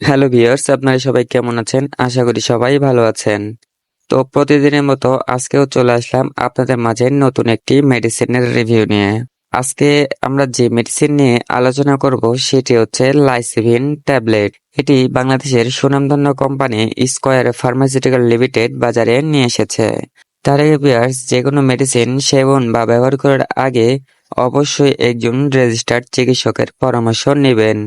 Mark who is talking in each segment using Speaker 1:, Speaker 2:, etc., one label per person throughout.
Speaker 1: Hello viewers, আপনারা সবাই কেমন আছেন? আশা করি সবাই ভালো আছেন। তো প্রতিদিনের মতো আজকেও চলে আসলাম আপনাদের মাঝে নতুন একটি মেডিসিনের রিভিউ নিয়ে। আজকে আমরা যে মেডিসিন নিয়ে আলোচনা করব সেটি হচ্ছে লাইসিভিন ট্যাবলেট এটি বাংলাদেশের সুনামধন্য কোম্পানি স্কয়ার ফার্মাসিউটিক্যাল লিমিটেড বাজারে নিয়ে এসেছে। তার আগে ভিউয়ার্স, যে কোনো মেডিসিন সেবন বা ব্যবহার করার আগে অবশ্যই একজন রেজিস্টার্ড চিকিৎসকের পরামর্শ নেবেন।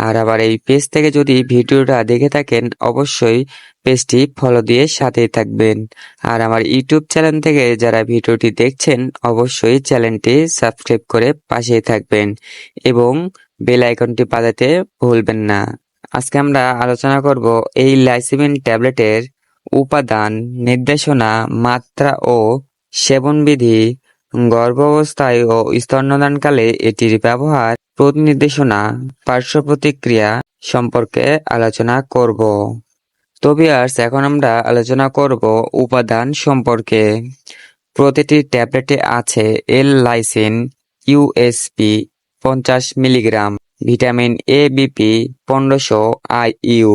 Speaker 1: আর আবার এই পেজ থেকে যদি ভিডিওটা দেখে থাকেন, অবশ্যই পেজটি ফলো দিয়ে সাথেই থাকবেন। আর আমার ইউটিউব চ্যানেল থেকে যারা ভিডিওটি দেখছেন, অবশ্যই চ্যানেলটি সাবস্ক্রাইব করে পাশেই থাকবেন এবং বেল আইকনটি বাজাতে ভুলবেন না। আজকে আমরা আলোচনা করব এই লাইসিমিন ট্যাবলেটের উপাদান, নির্দেশনা, মাত্রা ও সেবনবিধি, গর্ভাবস্থায় ও স্তন্যদানকালে এটির ব্যবহার প্রতিনির্দেশনা, পার্শ্ব প্রতিক্রিয়া সম্পর্কে আলোচনা করব। তো ভিউয়ার্স এখন আমরা আলোচনা করব উপাদান সম্পর্কে। প্রতিটি ট্যাবলেটে আছে এল লাইসিন ইউএসপি পঞ্চাশ মিলিগ্রাম, ভিটামিন এ বিপি পনেরোশো IU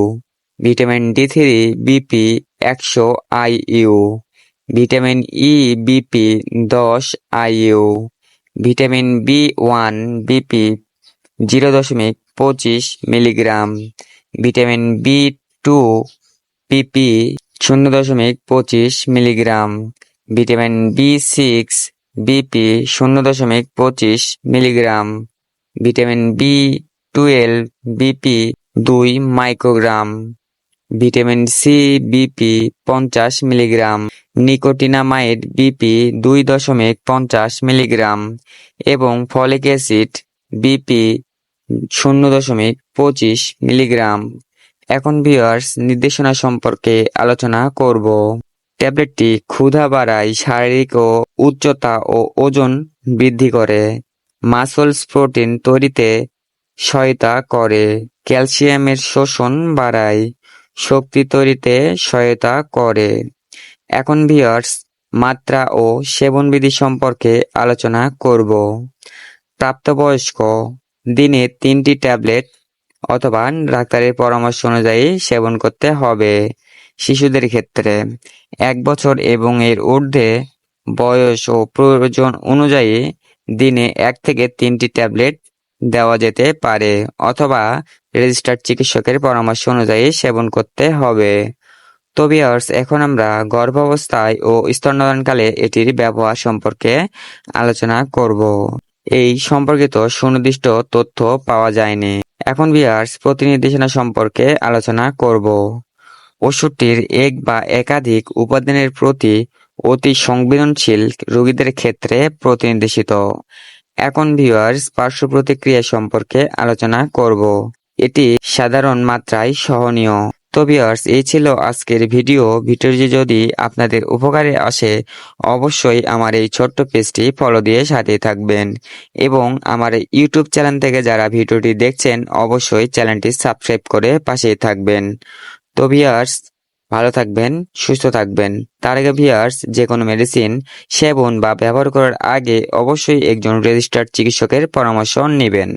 Speaker 1: vitamin D three BP একশো আইইউ ভিটামিন ই বিপি দশ IU vitamin B one BP zero দশমিক পঁচিশ milligram. Vitamin B two PP শূন্য দশমিক পঁচিশ milligram. Vitamin B six BP শূন্য দশমিক পঁচিশ milligram. Vitamin B twelve BP দুই মাইক্রোগ্রাম। ভিটামিন সি বিপি পঞ্চাশ মিলিগ্রাম। নিকোটিনামাইড বিপি দুই দশমিক পঞ্চাশ মিলিগ্রাম। এবং ফলিক অ্যাসিড বিপি শূন্য দশমিক পঁচিশ মিলিগ্রাম। এখন ভিউয়ার্স নির্দেশনা সম্পর্কে আলোচনা করব। ট্যাবলেটটি ক্ষুধা বাড়ায় শারীরিক ও উচ্চতা ও ওজন বৃদ্ধি করে। মাসলস প্রোটিন তৈরিতে সহায়তা করে। ক্যালসিয়ামের শোষণ বাড়ায়, শক্তি তৈরিতে সহায়তা করে। এখন ভিউয়ার্স মাত্রা ও সেবনবিধি সম্পর্কে আলোচনা করব। প্রাপ্তবয়স্ক দিনে তিনটি ট্যাবলেট অথবা ডাক্তারের পরামর্শ অনুযায়ী সেবন করতে হবে শিশুদের ক্ষেত্রে। এক বছর এবং এর ঊর্ধ্বে বয়স ও প্রয়োজন অনুযায়ী দিনে এক থেকে তিনটি ট্যাবলেট দেওয়া যেতে পারে অথবা রেজিস্টার্ড চিকিৎসকের পরামর্শ অনুযায়ী সেবন করতে হবে। তো ভিউয়ার্স, এখন আমরা গর্ভাবস্থায় ও স্তন্যদানকালে এটির ব্যবহার সম্পর্কে আলোচনা করব। এই সম্পর্কিত সুনির্দিষ্ট তথ্য পাওয়া যায়নি। এখন ভিউয়ার্স প্রতিনির্দেশনা সম্পর্কে আলোচনা করব। ওষুধটির এক বা একাধিক উপাদানের প্রতি অতি সংবেদনশীল রোগীদের ক্ষেত্রে প্রতিনির্দেশিত। এখন ভিউয়ার্স পার্শ্ব প্রতিক্রিয়া সম্পর্কে আলোচনা করব। এটি সাধারণ মাত্রায় সহনীয়। তো ভিউয়ার্স এই ছিল আজকের ভিডিও ভিডিওটি যদি আপনাদের উপকারে আসে, অবশ্যই আমার এই ছোট্ট পেজটি ফলো দিয়ে সাথে থাকবেন। এবং আমার ইউটিউব চ্যানেল থেকে যারা ভিডিওটি দেখছেন, অবশ্যই চ্যানেলটি সাবস্ক্রাইব করে পাশেই থাকবেন। তো ভিউয়ার্স ভালো থাকবেন, সুস্থ থাকবেন। তার আগে ভিউয়ার্স যে কোনো মেডিসিন সেবন বা ব্যবহার করার আগে অবশ্যই একজন রেজিস্টার্ড চিকিৎসকের পরামর্শ নেবেন।